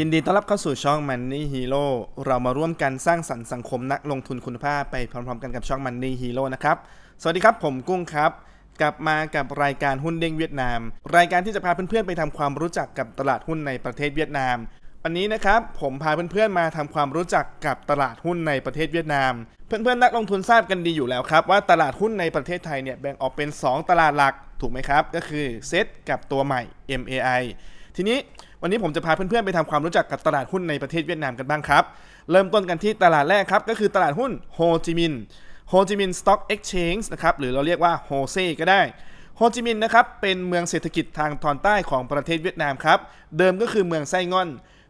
ยินดีต้อนรับเข้าสู่ช่อง Money Hero เรามาร่วมกันสร้างสรรค์สังคมนักลงทุนคุณภาพไปพร้อมๆ กันกับช่อง Money Hero นะครับ สวัสดีครับผมกุ้งครับ กลับมากับรายการหุ้นเด้งเวียดนาม รายการที่จะพาเพื่อนๆไปทำความรู้จักกับตลาดหุ้นในประเทศเวียดนาม วันนี้นะครับผมพาเพื่อนๆมาทำความรู้จักกับตลาดหุ้นในประเทศเวียดนาม เพื่อนๆนักลงทุนทราบกันดีอยู่แล้วครับว่าตลาดหุ้นในประเทศไทยเนี่ยแบ่งออกเป็น 2 ตลาดหลักถูกไหมครับ ก็คือเซตกับตัวใหม่ MAI ทีนี้ วันนี้ผมจะพาเพื่อนๆไปทำความรู้จักกับตลาดหุ้นในประเทศเวียดนามกันบ้างครับ เริ่มต้นกันที่ตลาดแรกครับ ก็คือตลาดหุ้นโฮจิมินห์โฮจิมินห์สต็อกเอ็กชแนนนะครับหรือเราเรียกว่าโฮเซก็ได้โฮจิมินห์นะครับเป็นเมืองเศรษฐกิจทางตอนใต้ของประเทศเวียดนามครับเดิมก็คือเมืองไส้ง่อน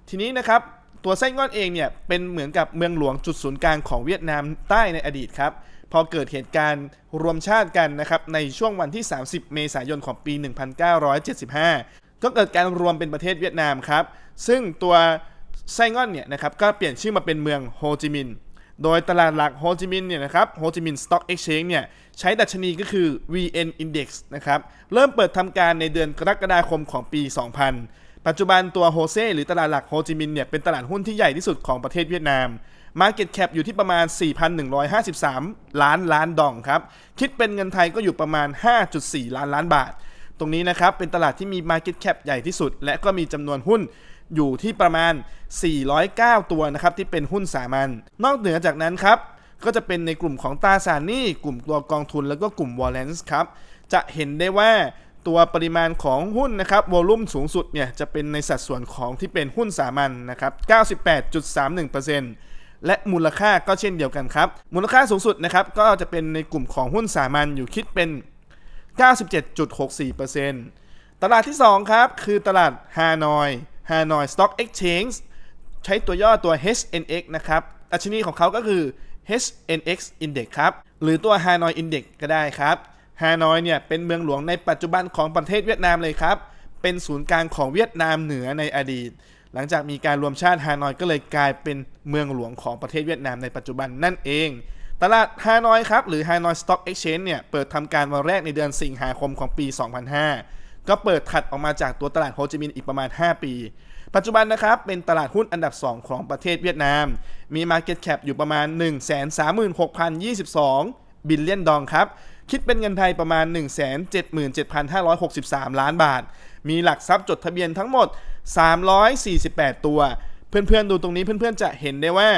ทีนี้นะครับตัวไส้ง่อนเองเนี่ยเป็นเหมือนกับเมืองหลวงจุดศูนย์กลางของเวียดนามใต้ในอดีตครับพอเกิดเหตุการณ์รวมชาติกันนะครับในช่วงวันที่ 30 เมษายนของปี 1975 ก็เกิดการรวมเป็นประเทศเวียดนามครับ ซึ่งตัวไส้ง่อนเนี่ยนะครับก็เปลี่ยนชื่อมาเป็นเมืองโฮจิมินห์โดยตลาดหลักโฮจิมินห์เนี่ยนะครับโฮจิมินห์สต็อกเอ็กชแนนเนี่ยใช้ดัชนีก็คือ VN Index นะครับเริ่มเปิดทำการในเดือนกรกฎาคมของปี 2000 ปัจจุบันตัวโฮเซหรือตลาดหลักโฮจิมินห์เนี่ยเป็นตลาดหุ้นที่ใหญ่ที่สุดของประเทศเวียดนาม Market Cap อยู่ที่ประมาณ 4,153 ล้านล้านดองครับ คิดเป็นเงินไทยก็อยู่ประมาณ 5.4 ล้านล้านบาท ตรงนี้นะครับเป็นตลาดที่มี Market Cap ใหญ่ที่สุด และก็มีจำนวนหุ้นอยู่ที่ประมาณ 409 ตัวนะครับที่เป็นหุ้นสามัญนอกเหนือจากนั้นครับก็จะเป็นในกลุ่มของตราสารหนี้กลุ่มตัวกองทุนแล้วก็กลุ่มวอลเลนส์ครับจะเห็นได้ว่าตัวปริมาณของหุ้นนะครับวอลุ่มสูงสุดเนี่ยจะเป็นในสัดส่วนของที่เป็นหุ้นสามัญนะครับ 98.31%และมูลค่าก็เช่นเดียวกันครับ มูลค่าสูงสุดนะครับก็จะเป็นในกลุ่มของหุ้นสามัญอยู่คิดเป็น 97.64%ตลาดที่ 2 ครับ คือตลาดฮานอยฮานอย Stock Exchange ใช้ตัวย่อตัว HNX นะครับดัชนีของเขาก็คือ HNX Index ครับ หรือตัว Hanoi Index ก็ได้ครับฮานอยเนี่ยเป็นเมืองหลวงในปัจจุบันของประเทศเวียดนามเลยครับ เป็นศูนย์กลางของเวียดนามเหนือในอดีต หลังจากมีการรวมชาติฮานอยก็เลยกลายเป็นเมืองหลวงของประเทศเวียดนามในปัจจุบันนั่นเอง ตลาดฮานอยครับ หรือ Hanoi Stock Exchange เนี่ย เปิดทำการวันแรกในเดือนสิงหาคมของปี 2005 ก็เปิดถัดออกมาจากตัวตลาดโฮจิมินห์อีกประมาณ 5 ปี ปัจจุบันนะครับ เป็นตลาดหุ้นอันดับ 2 ของประเทศเวียดนาม มี Market Cap อยู่ประมาณ 136,022 บิลเลียนดองครับ คิดเป็นเงินไทยประมาณ 177,563 ล้านบาท มีหลักทรัพย์จดทะเบียนทั้งหมด 348 ตัว เพื่อนๆดูตรงนี้เพื่อนๆจะเห็นได้ว่า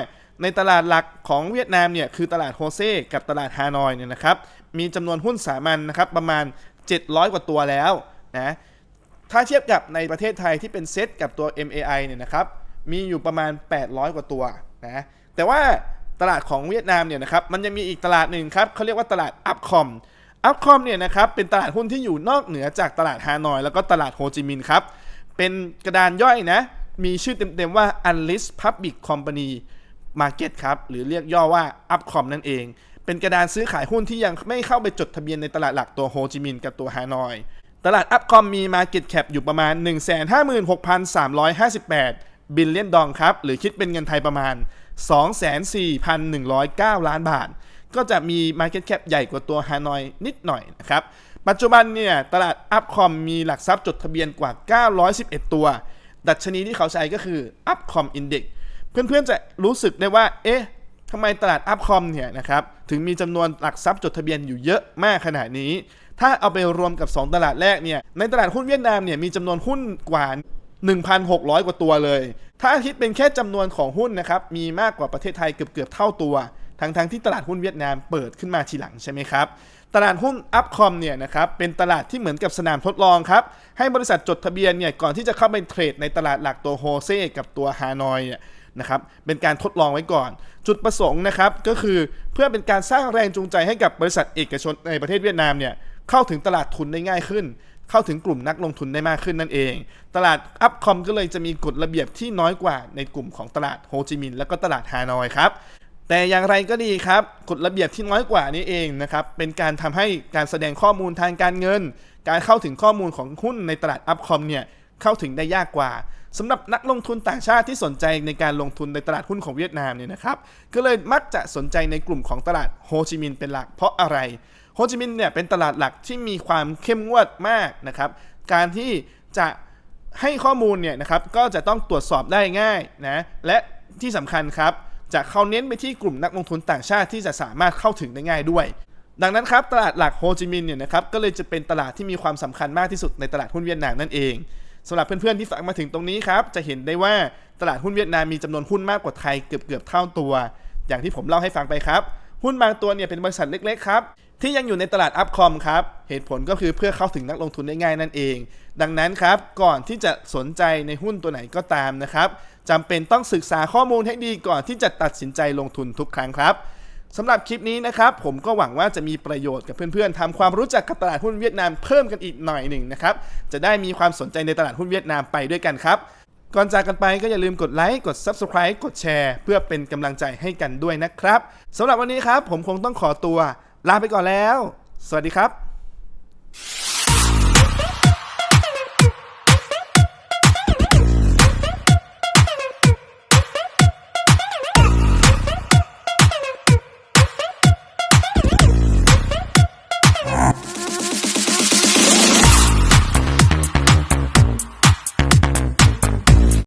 ในตลาดหลักของเวียดนามเนี่ยคือตลาดโฮเซ่กับตลาดฮานอยเนี่ยนะครับมีจำนวนหุ้นสามัญนนะครับประมาณ 700 กว่าตัวแล้วนะถ้าเทียบกับในประเทศไทยที่เป็นเซตกับตัว MAI เนี่ยนะครับมีอยู่ประมาณ 800 กว่าตัวนะแต่ว่าตลาดของเวียดนามเนี่ยนะครับมันยังมีอีกตลาดหนึ่งครับเขาเรียกว่าตลาดอัพคอมอัพคอมเนี่ยนะครับเป็นตลาดหุ้นที่อยู่นอกเหนือจากตลาดฮานอย แล้วก็ตลาดโฮจิมินห์ครับเป็นกระดานย่อยนะมีชื่อเต็มๆว่า Unlist Public Company Market ครับ หรือเรียกย่อว่า Upcom นั่นเอง เป็นกระดานซื้อขายหุ้นที่ยังไม่เข้าไปจดทะเบียนในตลาดหลักตัวโฮจิมินห์กับตัวฮานอย ตลาด Upcom มี Market Cap อยู่ประมาณ 156,358 บิลเลียนดองครับ หรือคิดเป็นเงินไทยประมาณ24,109 ล้านบาท ก็จะมี Market Cap ใหญ่กว่าตัวฮานอยนิดหน่อยนะครับปัจจุบันเนี่ยตลาด Upcom มีหลักทรัพย์จดทะเบียนกว่า 911 ตัว ดัชนีที่เขาใช้ก็คือ Upcom Index เเพื่อนๆจะรู้สึกได้ว่า เอ๊ะทำไมตลาด Upcom เนี่ยนะครับถึงมีจำนวนหลักทรัพย์จดทะเบียนอยู่เยอะมากขนาดนี้ ถ้าเอาไปรวมกับ 2 ตลาดแรกเนี่ยในตลาดหุ้นเวียดนามเนี่ยมีจำนวนหุ้นกว่า 1,600 กว่าตัวเลย ถ้าคิดเป็นแค่จำนวนของหุ้นนะครับมีมากกว่าประเทศไทยเกือบๆเท่าตัวทั้งๆทที่ตลาดหุ้นเวียดนามเปิดขึ้นมาทีหลังใช่ไหมครับ ตลาดหุ้นอัพคอมเนี่ยนะครับเป็นตลาดที่เหมือนกับสนามทดลองครับ ให้บริษัทจดทะเบียนเนี่ยก่อนที่จะเข้าไปเทรดในตลาดหลักตัวโฮเซ่กับตัวฮานอยเนี่ย นะครับเป็นการทดลองไว้ก่อน จุดประสงค์นะครับก็คือเพื่อเป็นการสร้างแรงจูงใจให้กับบริษัทเอกชนในประเทศเวียดนามเนี่ยเข้าถึงตลาดทุนได้ง่ายขึ้น เข้าถึงกลุ่มนักลงทุนได้มากขึ้นนั่นเอง ตลาดอัพคอมก็เลยจะมีกฎระเบียบที่น้อยกว่าในกลุ่มของตลาดโฮจิมินห์และก็ตลาดฮานอยครับแต่อย่างไรก็ดีครับกฎระเบียบที่น้อยกว่านี้เองนะครับเป็นการทำให้การแสดงข้อมูลทางการเงิน การเข้าถึงข้อมูลของหุ้นในตลาดอัพคอมเนี่ยเข้าถึงได้ยากกว่า สำหรับนักลงทุนต่างชาติที่สนใจในการลงทุนในตลาดหุ้นของเวียดนามเนี่ยนะครับ ก็เลยมักจะสนใจในกลุ่มของตลาดโฮจิมินห์เป็นหลัก เพราะอะไร โฮจิมินห์เนี่ยเป็นตลาดหลักที่มีความเข้มงวดมากนะครับ การที่จะให้ข้อมูลเนี่ยนะครับก็จะต้องตรวจสอบได้ง่ายนะ และที่สำคัญครับจะเขาเน้นไปที่กลุ่มนักลงทุนต่างชาติที่จะสามารถเข้าถึงได้ง่ายด้วย ดังนั้นครับตลาดหลักโฮจิมินห์เนี่ยนะครับก็เลยจะเป็นตลาดที่มีความสำคัญมากที่สุดในตลาดหุ้นเวียดนามนั่นเอง สำหรับเพื่อนๆที่ฟังมาถึงตรงนี้ครับจะเห็นได้ว่าตลาดหุ้นเวียดนามมีจำนวนหุ้นมากกว่าไทยเกือบเกือบๆเท่าตัว อย่างที่ผมเล่าให้ฟังไปครับ หุ้นบางตัวเนี่ยเป็นบริษัทเล็กๆครับที่ยังอยู่ในตลาดอัพคอมครับ เหตุผลก็คือเพื่อเข้าถึงนักลงทุนได้ง่ายนั่นเอง ดังนั้นครับ ก่อนที่จะสนใจในหุ้นตัวไหนก็ตามนะครับจำเป็นต้องศึกษาข้อมูลให้ดีก่อนที่จะตัดสินใจลงทุนทุกครั้งครับ สำหรับคลิปนี้นะครับผมก็หวังว่าจะมีประโยชน์กับเพื่อนๆทำความรู้จักกับตลาดหุ้นเวียดนามเพิ่มกันอีกหน่อยหนึ่งนะครับจะได้มีความสนใจในตลาดหุ้นเวียดนามไปด้วยกันครับ ก่อนจากกันไปก็อย่าลืมกดไลค์กด Subscribe กดแชร์ เพื่อเป็นกำลังใจให้กันด้วยนะครับสำหรับวันนี้ครับผมคงต้องขอตัว ลาไปก่อนแล้ว สวัสดีครับ